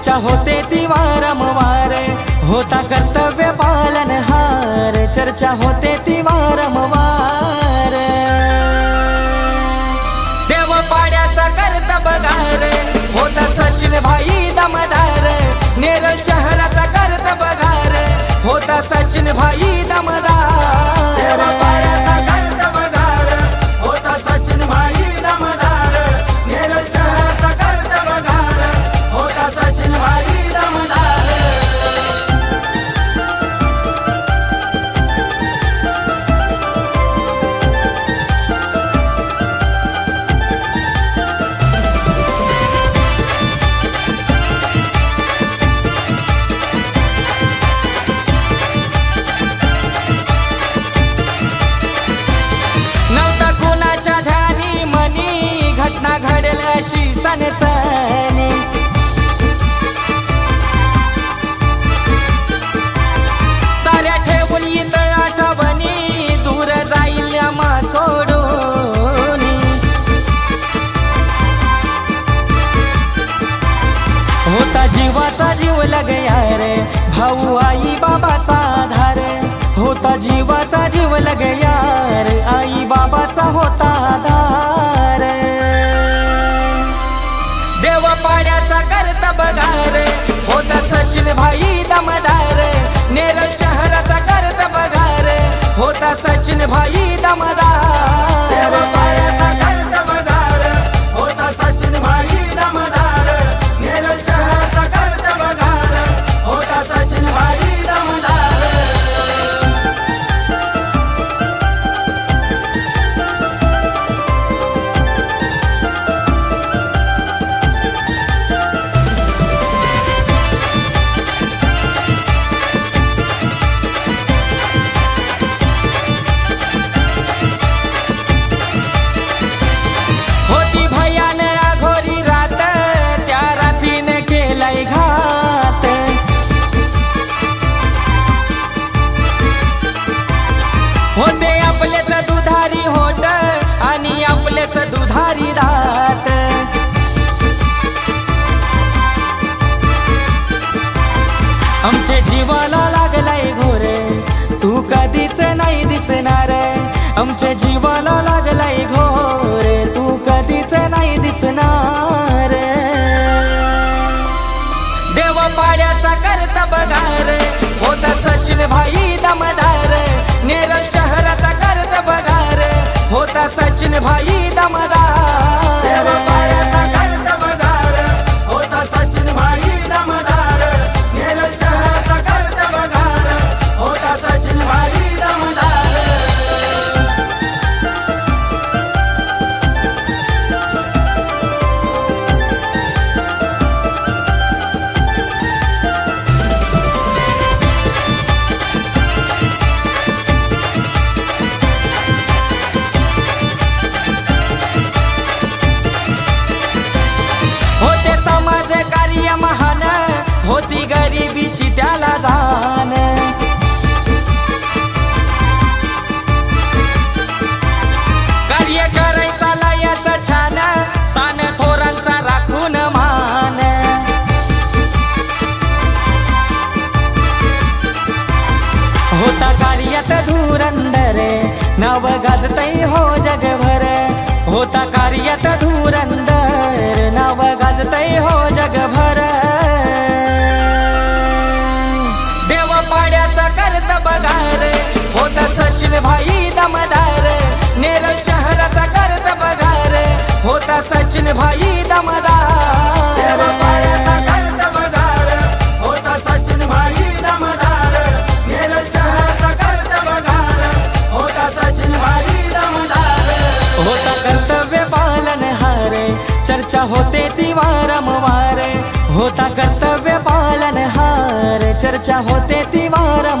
चर्चा होते ती वारंवार. होता कर्तव्य पालन हार. चर्चा होते ती वारंवार. लग यार आई बाबाचा होता आधार. देव पाण्याचा करता बघार होता सचिन भाई दमदार. नेरळ शहराचा करता बघार होता सचिन भाई दमदार. सारी रात। आमचे जीवाला लागलाय घोरे तू कधीच नाही दिसणार. आमच्या जीवाला लागलाय घोर. होती गरिबीची त्याला जाण. कार्य करायचा लयाचा छान स्थान थोरांचा राखून मान. होता कार्यात धुरंदर नव गाजतई बघार. होता सचिन भाई दमदार. नेरळ शहराचा करत बघार. होता सचिन भाई दमदार. होता कर्तव्य पालन हारे. चर्चा होते ती वारंवार होता कर्तव्य पालन हार. चर्चा होते ती वारंवार